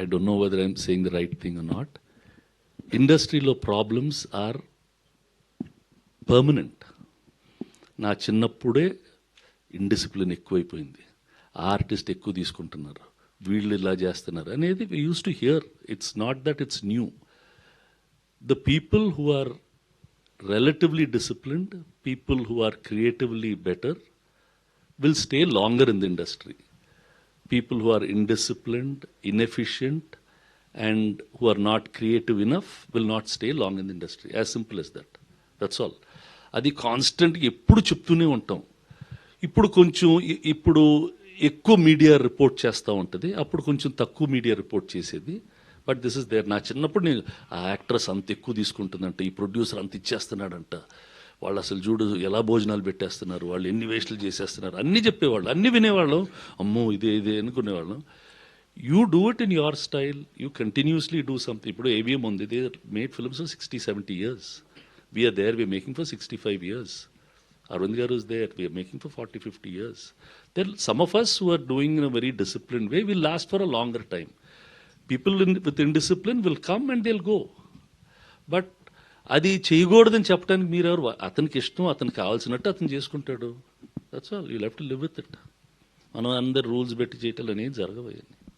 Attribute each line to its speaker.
Speaker 1: I don't know whether I'm saying the right thing or not. ఇండస్ట్రీలో problems are permanent నా చిన్నప్పుడే indiscipline ఎక్కువైపోయింది artist ఎక్కువ తీసుకుంటున్నారు వీళ్ళు ఇలా చేస్తున్నారు అనేది we use to hear it's not that it's new the people who are relatively disciplined, people who are creatively better, will stay longer in the industry. People who are indisciplined, inefficient, and who are not creative enough will not stay long in the industry. As simple as that. That's all. అది కాన్స్టెంట్గా ఎప్పుడు చెప్తూనే ఉంటాం ఇప్పుడు కొంచెం ఇప్పుడు ఎక్కువ media report చేస్తూ ఉంటుంది అప్పుడు కొంచెం తక్కువ మీడియా రిపోర్ట్ చేసేది బట్ దిస్ ఇస్ దేర్ నా చిన్నప్పుడు నేను ఆ యాక్ట్రెస్ అంత ఎక్కువ తీసుకుంటుందంట ఈ ప్రొడ్యూసర్ అంత ఇచ్చేస్తున్నాడంట వాళ్ళు అసలు చూడు ఎలా భోజనాలు పెట్టేస్తున్నారు వాళ్ళు ఎన్ని వేస్టులు చేసేస్తున్నారు అన్నీ చెప్పేవాళ్ళు అన్నీ వినేవాళ్ళం అమ్మో ఇదే ఇదే అనుకునేవాళ్ళం you do it in your style you continuously do something ఇప్పుడు ఏవిఎం ఉంది they made films sixty seventy years we're there we're making for sixty five years Arvind Garu is there. We are making for 40, 50 years. There, some of us who are doing in a very disciplined way will last for a longer time. People in, with indiscipline will come and they'll go. But అది చేయకూడదని చెప్పడానికి మీరెవరు? అతనికి ఇష్టం అతనికి కావాల్సినట్టు అతను చేసుకుంటాడు. That's all you left live with it మనం అందరు రూల్స్ పెట్టి చేయటాలు అనేది జరగవు